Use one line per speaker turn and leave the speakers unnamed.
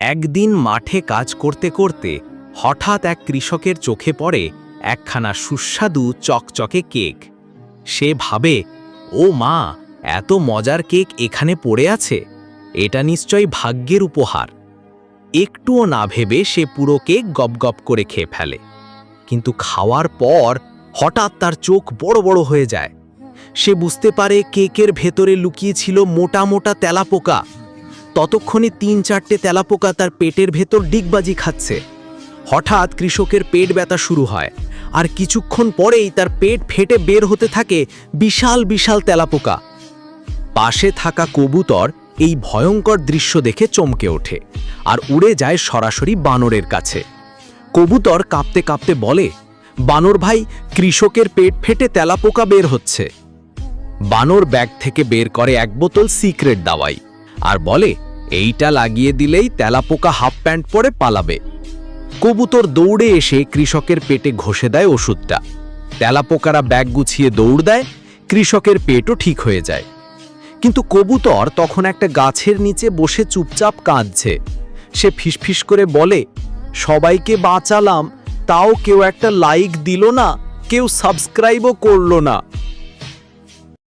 একদিন মাঠে কাজ করতে করতে হঠাৎ এক কৃষকের চোখে পড়ে একখানা সুস্বাদু চকচকে কেক। সে ভাবে, ও মা, এত মজার কেক এখানে পড়ে আছে। এটা নিশ্চয়ই ভাগ্যের উপহার। একটুও না ভেবে সে পুরো কেক গপগপ করে খেয়ে ফেলে। কিন্তু খাওয়ার পর হঠাৎ তার চোখ বড় বড় হয়ে যায়। সে বুঝতে পারে কেকের ভেতরে লুকিয়ে ছিল মোটা মোটা তেলাপোকা। ততক্ষণে তিন চারটে তেলাপোকা তার পেটের ভেতর ডিগবাজি খাচ্ছে। হঠাৎ কৃষকের পেট ব্যথা শুরু হয়। আর কিছুক্ষণ পরেই তার পেট ফেটে বের হতে থাকে বিশাল বিশাল তেলাপোকা। পাশে থাকা কবুতর এই ভয়ঙ্কর দৃশ্য দেখে চমকে ওঠে আর উড়ে যায় সরাসরি বানরের কাছে। কবুতর কাঁপতে কাঁপতে বলে, বানর ভাই, কৃষকের পেট ফেটে তেলাপোকা বের হচ্ছে। বানর ব্যাগ থেকে বের করে এক বোতল সিক্রেট দাওয়াই আর বলে, এইটা লাগিয়ে দিলেই তেলাপোকা হাফ প্যান্ট পরে পালাবে। কবুতর দৌড়ে এসে কৃষকের পেটে ঘষে দেয় ওষুধটা। তেলাপোকারা ব্যাগ গুছিয়ে দৌড় দেয়, কৃষকের পেটও ঠিক হয়ে যায়। কিন্তু কবুতর তখন একটা গাছের নিচে বসে চুপচাপ কাঁদছে। সে ফিসফিস করে বলে, সবাইকে বাঁচালাম, তাও কেউ একটা লাইক দিল না, কেউ সাবস্ক্রাইবও করল না।